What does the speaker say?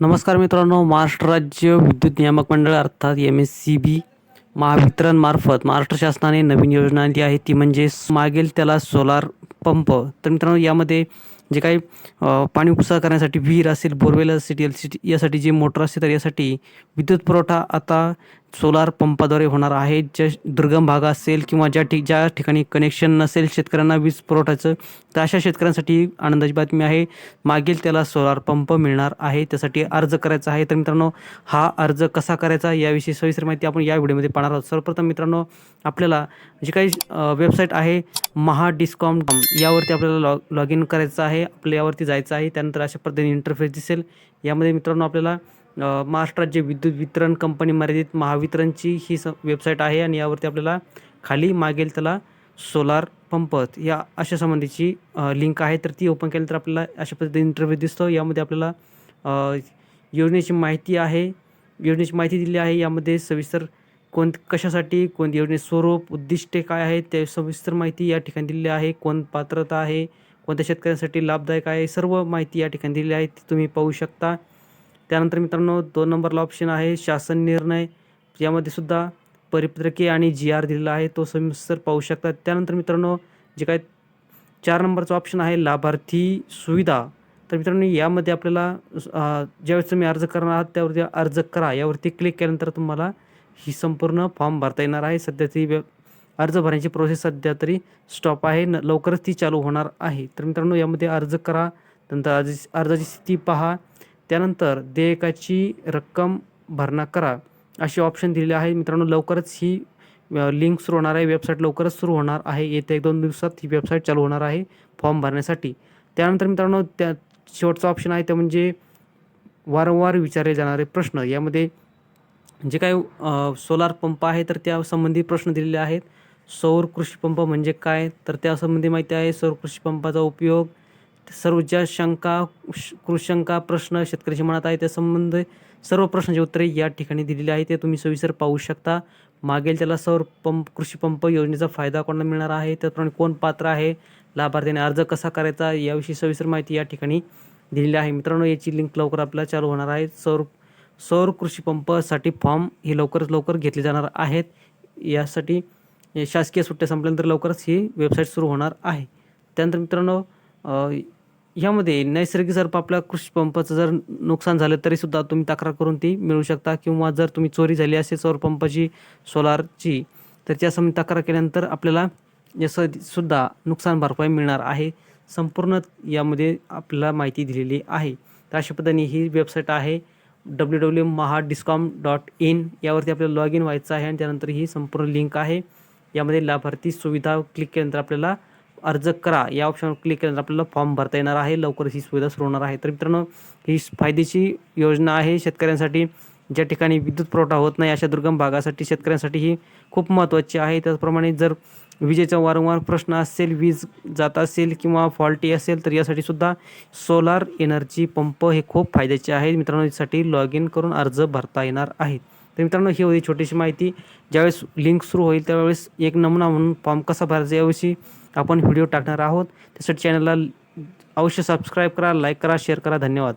नमस्कार मित्रांनो महाराष्ट्र राज्य विद्युत नियामक मंडळ अर्थात एम एस सी बी महावितरणमार्फत महाराष्ट्र शासनाने नवीन योजना आणली आहे. ती म्हणजे मागेल त्याला सोलार पंप तर मित्रांनो यामध्ये जे काही पाणी उपसा करण्यासाठी विहीर असेल बोरवेल असेल एल सी टी यासाठी जे मोटर असते तर यासाठी विद्युत पुरवठा आता सोलार पंपाद्वारे होणार आहे. ज्या दुर्गम भाग असेल किंवा ज्या ठिक ज्या ठिकाणी कनेक्शन नसेल शेतकऱ्यांना वीज पुरवठ्याचं तर अशा शेतकऱ्यांसाठी आनंदाची बातमी आहे. मागील त्याला सोलार पंप मिळणार आहे. त्यासाठी अर्ज करायचा आहे. तर मित्रांनो हा अर्ज कसा करायचा याविषयी सविस्तर माहिती आपण या व्हिडिओमध्ये पाहणार आहोत. सर्वप्रथम मित्रांनो आपल्याला जी काही वेबसाईट आहे महा डिस्कॉम यावरती आपल्याला लॉग लॉग इन करायचं आहे. आपल्या यावरती जायचं आहे. त्यानंतर अशा पद्धतीने इंटरफेस दिसेल. यामध्ये मित्रांनो आपल्याला महाराष्ट्रात महाराष्ट्र राज्य विद्युत वितरण कंपनी मर्यादित महावितरणची ही स वेबसाईट आहे आणि यावरती आपल्याला खाली मागेल त्याला सोलार पंप या अशा संबंधीची लिंक आहे. तर ती ओपन केल्यानंतर आपल्याला अशा पद्धतीने इंटरव्ह्यू दिसतो. यामध्ये आपल्याला योजनेची माहिती आहे. योजनेची माहिती दिली आहे. यामध्ये सविस्तर कोण कशासाठी कोण योजने स्वरूप उद्दिष्टे काय आहेत त्या सविस्तर माहिती या ठिकाणी दिलेली आहे. कोण पात्रता आहे कोणत्या शेतकऱ्यांसाठी लाभदायक आहे सर्व माहिती या ठिकाणी दिलेली आहे. ती तुम्ही पाहू शकता. त्यानंतर मित्रांनो दोन नंबरला ऑप्शन आहे शासन निर्णय. यामध्ये सुद्धा परिपत्रके आणि जी आर दिलेला आहे तो सविस्तर पाहू शकता त्यानंतर मित्रांनो जे काय चार नंबरचा ऑप्शन आहे लाभार्थी सुविधा. तर मित्रांनो यामध्ये आपल्याला ज्यावेळेस तुम्ही अर्ज करणार आहात त्यावरती अर्ज करा. यावरती क्लिक केल्यानंतर तुम्हाला ही संपूर्ण फॉर्म भरता येणार आहे. सध्या ती अर्ज भरण्याची प्रोसेस सध्या तरी स्टॉप आहे. न लवकरच ती चालू होणार आहे. तर मित्रांनो यामध्ये अर्ज करा. नंतर अर्ज अर्जाची स्थिती पहा. त्यानंतर देयकाची रक्कम भरणा करा अशी ऑप्शन दिलेले आहे. मित्रांनो लवकरच ही लिंक सुरू होणार आहे. वेबसाईट लवकरच सुरू होणार आहे. येत्या एक दोन दिवसात ही वेबसाईट चालू होणार आहे फॉर्म भरण्यासाठी. त्यानंतर मित्रांनो त्या शेवटचा ऑप्शन आहे ते म्हणजे वारंवार विचारले जाणारे प्रश्न. यामध्ये जे काही सोलार पंप आहे तर त्या संबंधी प्रश्न दिलेले आहेत. सौर कृषी पंप म्हणजे काय? तर त्यासंबंधी माहिती आहे. सौर कृषी पंपाचा उपयोग सर्व ज्या शंका श- कृषंका प्रश्न शेतकऱ्याच्या मनात आहे त्या संबंध सर्व प्रश्नांची उत्तरे या ठिकाणी दिलेली आहे ते तुम्ही सविस्तर पाहू शकता. मागेल त्याला सौर पंप कृषी पंप योजनेचा फायदा कोणाला मिळणार आहे? त्याप्रमाणे कोण पात्र आहे? लाभार्थ्याने अर्ज कसा करायचा? याविषयी सविस्तर माहिती या ठिकाणी दिलेली आहे. मित्रांनो याची लिंक लवकर आपल्याला चालू होणार आहे. सौर सौर कृषी पंपासाठी फॉर्म हे लवकरच लवकर घेतले जाणार आहेत. यासाठी शासकीय सुट्ट्या संपल्यानंतर लवकरच ही वेबसाईट सुरू होणार आहे. त्यानंतर मित्रांनो ह्यामध्ये यामध्ये नैसर्गिक सर्प आपल्या कृषी पंपाचं जर नुकसान झालं तरीसुद्धा तुम्ही तक्रार करून ती मिळू शकता. किंवा जर तुम्ही चोरी झाली असेल सौर पंपाची सोलारची तर त्यासंबंधी तक्रार केल्यानंतर आपल्याला याचं सुद्धा नुकसान भरपाई मिळणार आहे. संपूर्ण यामध्ये आपल्याला माहिती दिलेली आहे. तर अशा पद्धतीने ही वेबसाईट आहे W W Maha discom dot in यावरती आपल्याला लॉग इन व्हायचं आहे आणि त्यानंतर ही संपूर्ण लिंक आहे. यामध्ये लाभार्थी सुविधा क्लिक केल्यानंतर आपल्याला अर्ज करा. या ऑप्शनवर क्लिक केल्यानंतर आपल्याला फॉर्म भरता येणार आहे. लवकरच ही सुविधा सुरू होणार आहे. तर मित्रांनो ही फायदेची योजना आहे. शेतकऱ्यांसाठी ज्या ठिकाणी विद्युत पुरवठा होत नाही अशा दुर्गम भागासाठी शेतकऱ्यांसाठी ही खूप महत्त्वाची आहे. त्याचप्रमाणे जर विजेचा वारंवार प्रश्न असेल वीज जात असेल किंवा फॉल्टी असेल तर यासाठी सुद्धा सोलार एनर्जी पंप हे खूप फायद्याचे आहेत. मित्रांनो यासाठी लॉग इन करून अर्ज भरता येणार आहेत तर मित्रांनो ही होती छोटीशी माहिती. ज्यावेळेस लिंक सुरू होईल त्यावेळेस एक नमुना म्हणून फॉर्म कसा भरायचा याविषयी आपण व्हिडिओ टाकणार आहोत. त्यासाठी चॅनलला अवश्य सबस्क्राईब करा लाईक करा शेअर करा. धन्यवाद.